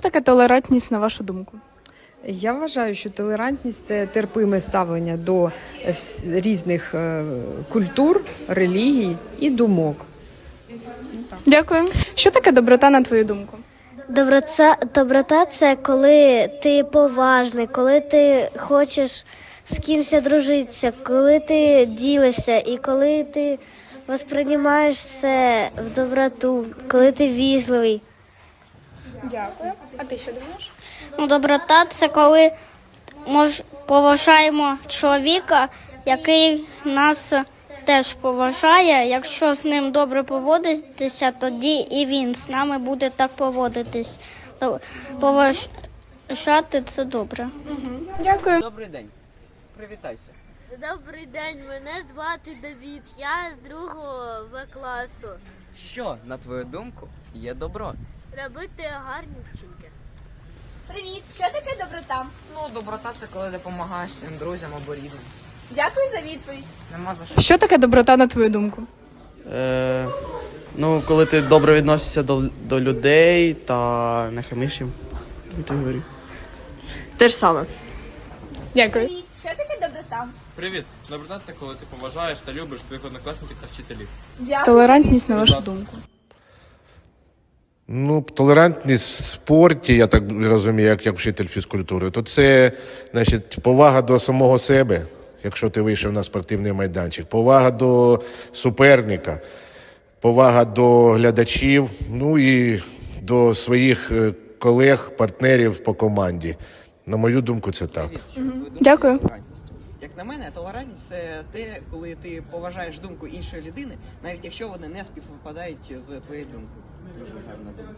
Що таке толерантність на вашу думку? Я вважаю, що толерантність це терпиме ставлення до різних е, культур, релігій і думок. Дякую. Що таке доброта, на твою думку? Доброта, доброта це коли ти поважний, коли ти хочеш з кимось дружитися, коли ти ділишся і коли ти восприймаєш все в доброту, коли ти віжливий. Дякую. А ти що думаєш? Ну, доброта це коли мож, поважаємо чоловіка, який нас теж поважає. Якщо з ним добре поводитися, тоді і він з нами буде так поводитись. Поважати це добре. Дякую. Добрий день. Привітайся. Добрий день, мене звати Давід. Я з другого В класу. Що, на твою думку, є добро? Робити гарні вчинки. Привіт! Що таке доброта? Ну, доброта це коли допомагаєш своїм друзям або рідним. Дякую за відповідь. Нема за що. Що таке доброта на твою думку? Е, ну, коли ти добре відносишся до, до людей та не хамиш їм. Те ж саме. Дякую. Привіт! Що таке доброта? Привіт! Доброта це коли ти поважаєш та любиш своїх однокласників та вчителів. Дякую. Толерантність на вашу думку. Ну, толерантність в спорті, я так розумію, як, як вчитель фізкультури, то це значить, повага до самого себе, якщо ти вийшов на спортивний майданчик, повага до суперника, повага до глядачів, ну і до своїх е, колег, партнерів по команді. На мою думку, це так. Дякую. Як на мене, толерантність це те, коли ти поважаєш думку іншої людини, навіть якщо вони не співпадають з твоєю думкою. Дуже гарна думка.